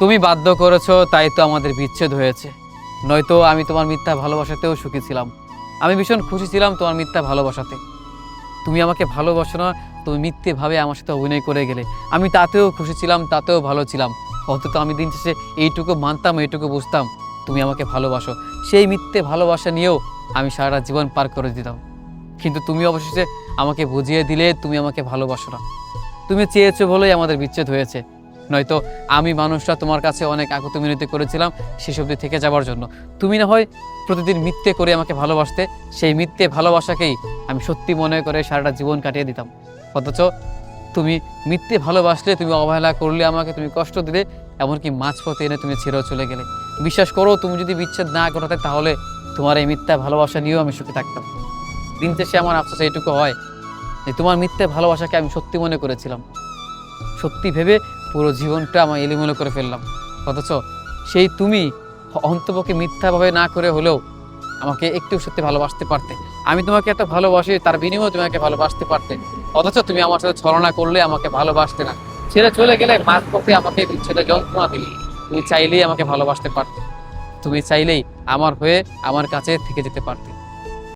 তুমি বাধ্য করেছ, তাই তো আমাদের বিচ্ছেদ হয়েছে। নয়তো আমি তোমার মিথ্যা ভালোবাসাতেও সুখী ছিলাম। আমি ভীষণ খুশি ছিলাম তোমার মিথ্যা ভালোবাসাতে। তুমি আমাকে ভালোবাসো না, তুমি মিথ্যেভাবে আমার সাথে অভিনয় করে গেলে। আমি তাতেও খুশি ছিলাম, তাতেও ভালো ছিলাম। অন্তত আমি দিন শেষে এইটুকু মানতাম, এইটুকু বুঝতাম, তুমি আমাকে ভালোবাসো। সেই মিথ্যে ভালোবাসা নিয়েও আমি সারা জীবন পার করে দিতাম। কিন্তু তুমি অবশেষে আমাকে বুঝিয়ে দিলে, তুমি আমাকে ভালোবাসো না। তুমি চেয়েছো বলেই আমাদের বিচ্ছেদ হয়েছে। নয়তো আমি মানুষরা তোমার কাছে অনেক আগত মিনতি করেছিলাম সেসব দিয়ে থেকে যাওয়ার জন্য। তুমি না হয় প্রতিদিন মিথ্যে করে আমাকে ভালোবাসতে, সেই মিথ্যে ভালোবাসাকেই আমি সত্যি মনে করে সারাটা জীবন কাটিয়ে দিতাম। অথচ তুমি মিথ্যে ভালোবাসলে, তুমি অবহেলা করলে আমাকে, তুমি কষ্ট দিলে, এমনকি মাঝপথে এনে তুমি ছেড়েও চলে গেলে। বিশ্বাস করো, তুমি যদি বিচ্ছেদ না ঘটাতে, তাহলে তোমার এই মিথ্যা ভালোবাসা নিয়েও আমি সুখে থাকতাম। দিন শেষে আমার আফসোস এইটুকু হয় যে তোমার মিথ্যে ভালোবাসাকে আমি সত্যি মনে করেছিলাম। সত্যি ভেবে পুরো জীবনটা আমার এলিমেলো করে ফেললাম। অথচ সেই তুমি অন্তপক্ষে মিথ্যাভাবে না করে হলেও আমাকে একটু সত্যি ভালোবাসতে পারতে। আমি তোমাকে এত ভালোবাসি, তার বিনিময়ে তোমাকে ভালোবাসতে পারতে। অথচ তুমি আমার সাথে ছলনা করলে আমাকে ভালোবাসতে না। ছেড়ে চলে গেলে মাঝ পথে আমাকে বিচ্ছেদে যন্ত্রণা দিলে। তুমি চাইলেই আমাকে ভালোবাসতে পারতে। তুমি চাইলেই আমার হয়ে আমার কাছে থেকে যেতে পারতে।